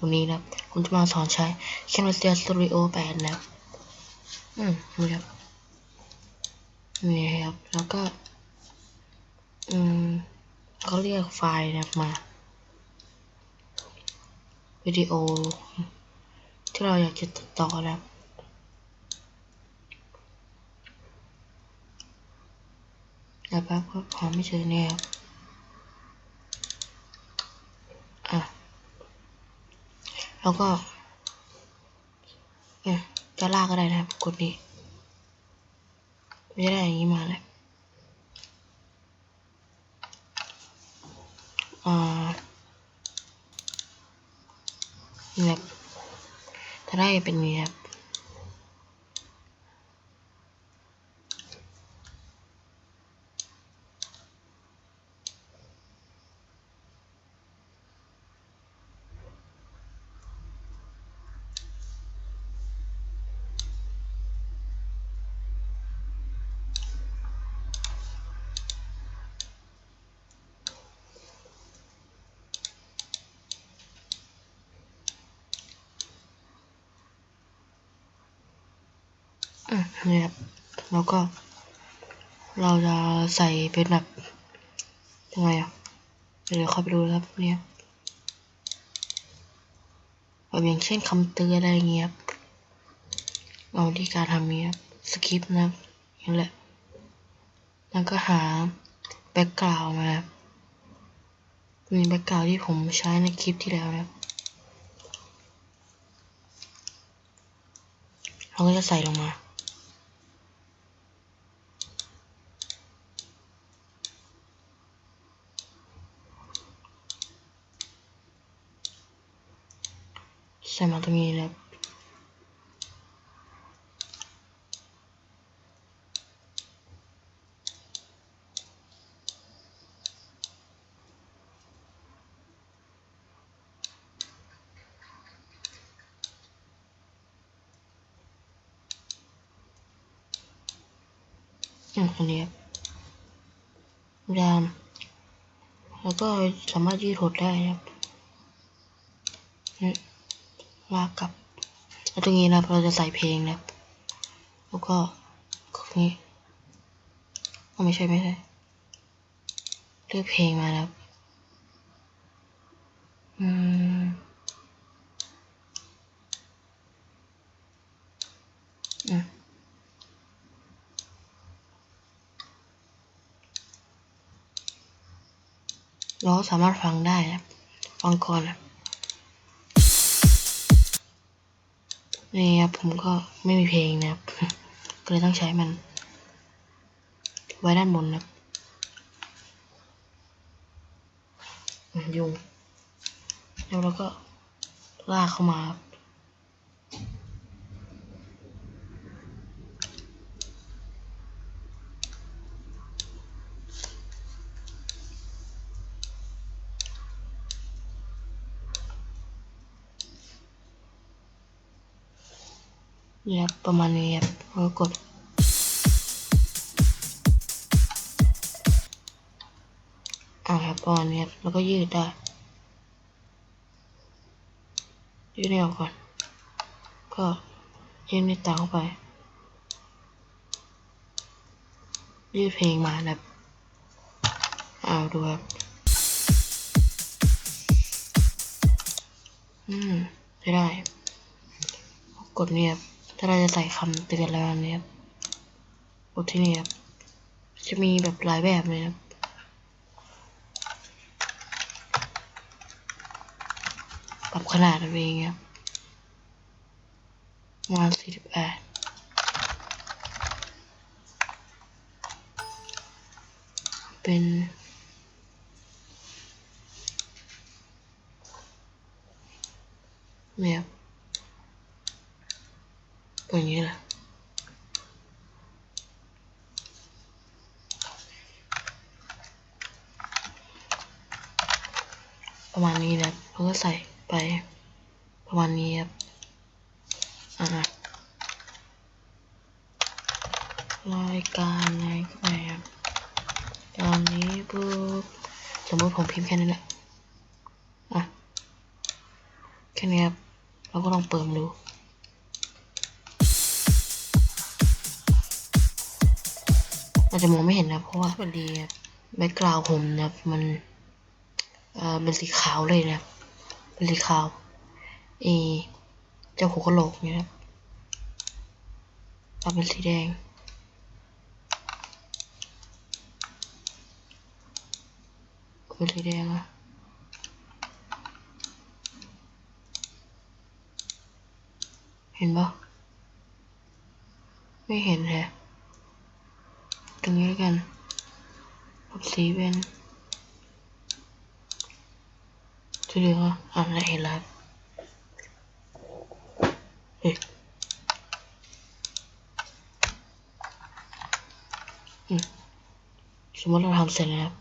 วันนี้นะครับผมจะมาสอนใช้ Camtasia Studio 8 นะ อืมนี่ครับนี่ครับ แล้วก็ อืมเขาเรียกไฟล์นะมา วิดีโอ ที่เราอยากจะตัดต่อนะครับแล้วแป๊บก็หาไม่เจอเนี่ยครับ อะ แล้วก็เนี่ยจะลากก็ได้นะครับกดนี้ไม่ได้อย่างนี้มาเลยอ่าเนี่ครับถ้าได้เป็นนี้ครับ นี่ครับ แล้วก็ เราจะใส่เป็นแบบยังไงอะ เดี๋ยวเข้าไปดูนะครับเนี่ยแบบอย่างเช่นคำเตือนอะไรอย่างเงี้ยบเอาวิธีการทำเนี้ครับสคริปต์นะครับนี่แหละ แล้วก็หาแบ็กกราวมาครับมีแบ็กกราวที่ผมใช้ในคลิปที่แล้วนะครับเราก็จะใส่ลงมา ส่มาตรงนี้แล้วอืมอันนี้ครับยามแล้วก็สามารถยืดหดได้นะครับนี่ ลากกลับแล้วตรงนี้นะครับเราจะใส่เพลงนะแล้วก็ตรงนี้ไม่ใช่ไม่ใช่เลือกเพลงมานะครับอืมอืมเราสามารถฟังได้นะฟังก่อนนะ นี่ครับผมก็ไม่มีเพลงนะครับ ก็เลยต้องใช้มัน ไว้ด้านบนนะครับยุงแล้วเราก็ลากเข้ามาครับ นี่ครับประมาณนี้ครับแล้วกดอ่าครับประมาณนี้ครับแล้วก็ยืดได้ยืดนี่ออกก่อน ก็ยืดนี่ตาเข้าไปยืดเพลงมานะครับเอาดูครับอืมได้ได้ กดเนี่ย ถ้าเราจะใส่คำเตือนอะไรแบบนี้ครับกดที่นี่ครับ จะมีแบบหลายแบบเลยครับปรับขนาดเอาเองครับประมาณสี่สิบแปดเป็นเนี่ยครับ อย่างนี้แหละประมาณนี้นะครับแล้วก็ใส่ไปประมาณนี้ครับอ่ารายการอะไรก็ไปครับตอนนี้ปุ๊บสมมติผมพิมพ์แค่นั้นแหละอะแค่นี้ครับเราก็ลองเปิดมดู อาจจะมองไม่เห็นนะเพราะว่ามันดีแบ็กกราวผมนะครับมันเอ่อเป็นสีขาวเลยนะครับเป็นสีขาวเอเจ้าหัวกะโหลกเนี่ยครับปรับเป็นสีแดงเป็นสีแดงอะเห็นปะไม่เห็นแฮะ ตรงนี้แล้วกันปรับสีเป็นสีเหลืองอะอ่านเห็นแล้วเฮ้ยอืมสมมติเราทำเสร็จแล้วครับ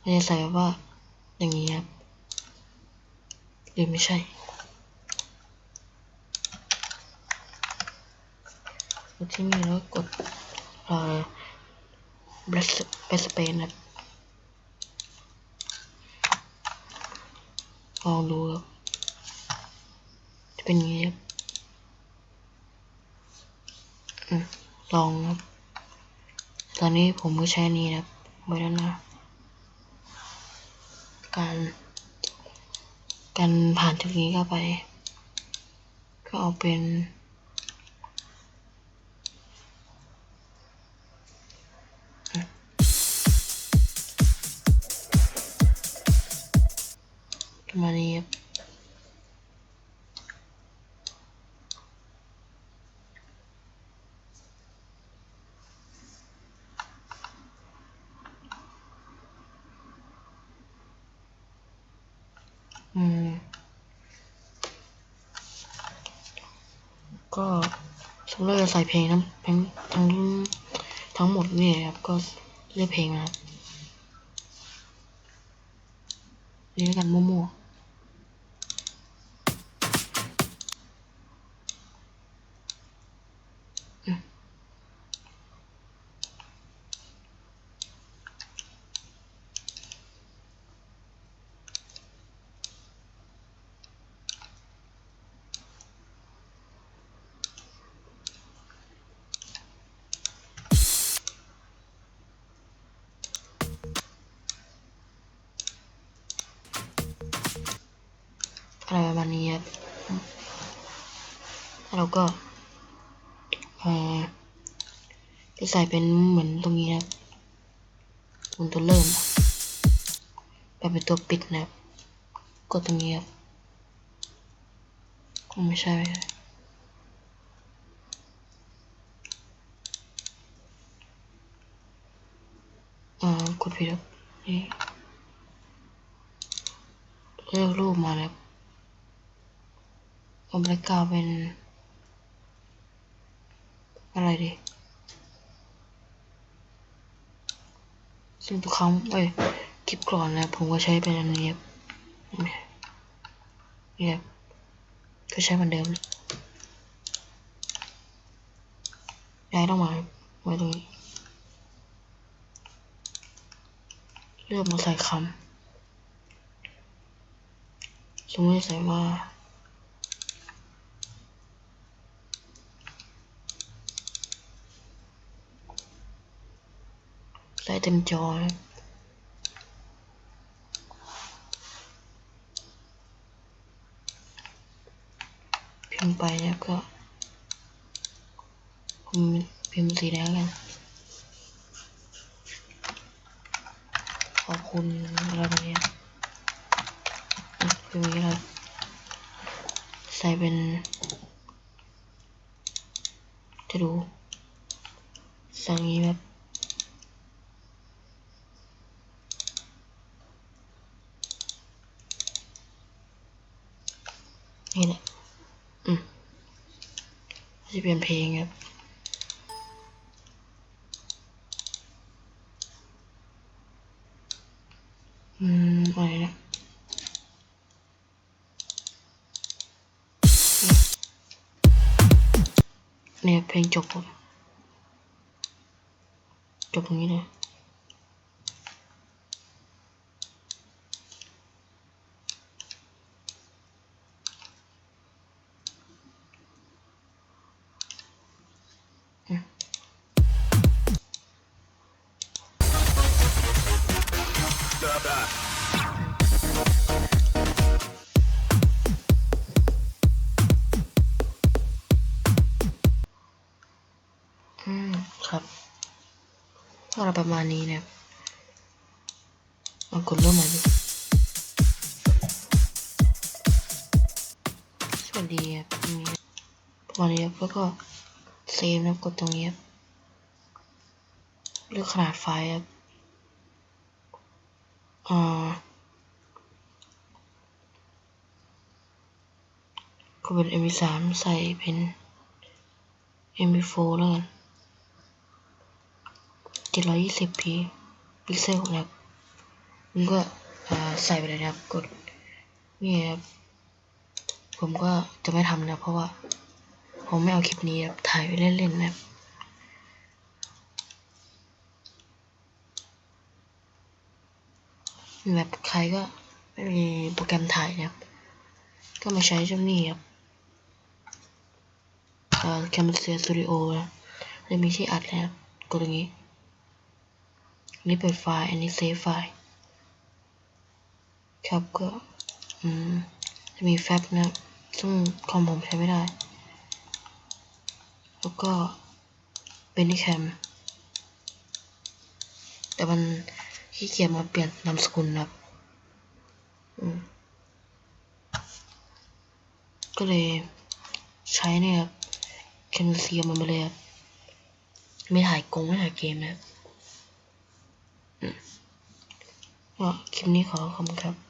เราจะใส่ว่าอย่างนี้ครับหรือไม่ใช่ที่นี่แล้วกดเอ่อเบส เบสเปนครับลองดูครับจะเป็นย่างนี้ครับลองครับ ตอนนี้ผมก็ใช้นี้นะครับไว้ด้านหน้าการ การผ่านจุดนี้เข้าไป ก็เอาเป็น ก็ฉันเลยจะใส่เพลงทั้งทั้งทั้งทั้งหมดนี่ครับ ก็เลือกเพลงนะครับเล้วกันมั่วๆ เราก็จะใส่เป็นเหมือนตรงนี้ครับบนตัวเริ่มแบบเป็นตัวปิดนะครับกดตรงนี้ครับก็ไม่ใช่อ่ากดผิดครับนี่เลือกรูปมาแล้วเอาแบล็กกราเป็น อะไรดีซึ่งทุกครั้งเอ้ยคลิปก่อนนะผมก็ใช้เป็นอันนี้เนี่ยก็ใช้เหมือนเดิมย้ายต้องมาไว้ตรงนี้เลือกมาใส่คำสมมติใส่ว่า ใส่เต็มจอพิมพ์ไปนะครับก็ผมพิมพ์สีแดงกัน ขอบคุณอะไรแบบนี้พิมพ์อนี้ครับใส่เป็นจะดูส่อย่างนี้ครับ นี่แหละอืมจะเปลี่ยนเพลงครับอืมอะไรนะเนี่ยเพลงจบผมจบตรงนี้เลย ประมาณนี้นะครับเอากดเริ่มใหม่ดิสวัสดีครับตรงนี้ประมาณนี้ครับแล้วก็เซฟนะกดตรงนี้ครับเลือกขนาดไฟล์ครับอ่าก็เป็น MP3 ใส่เป็น MP4 แล้วกัน 720p พิกเซลนะครับมันก็ใส่ไปเลยนะครับ กดนี่ครับผมก็จะไม่ทำนะเพราะว่า ผมไม่เอาคลิปนี้ครับถ่ายไว้เล่นๆนะครับแบบใครก็ไม่มีโปรแกรมถ่ายนะครับ ก็มาใช้เจ้านี่ครับเอ่อ Camtasia Studio นะจะมีที่อัดนะครับกดตรงนี้ นี้เปิดไฟล์ อันนี้เซฟไฟล์ ครับก็ อืม จะมีแฟบนะ ซึ่งคอมผมใช้ไม่ได้ แล้วก็เป็นที่แคม แต่มันขี้เกียจมาเปลี่ยนนามสกุลนะครับอืม ก็เลยใช้เนี่ยแคมเซียมันไปเลยครับไม่ถ่ายกงไม่ถ่ายเกมนะครับ ก็คลิปนี้ขอขอบคุณครับ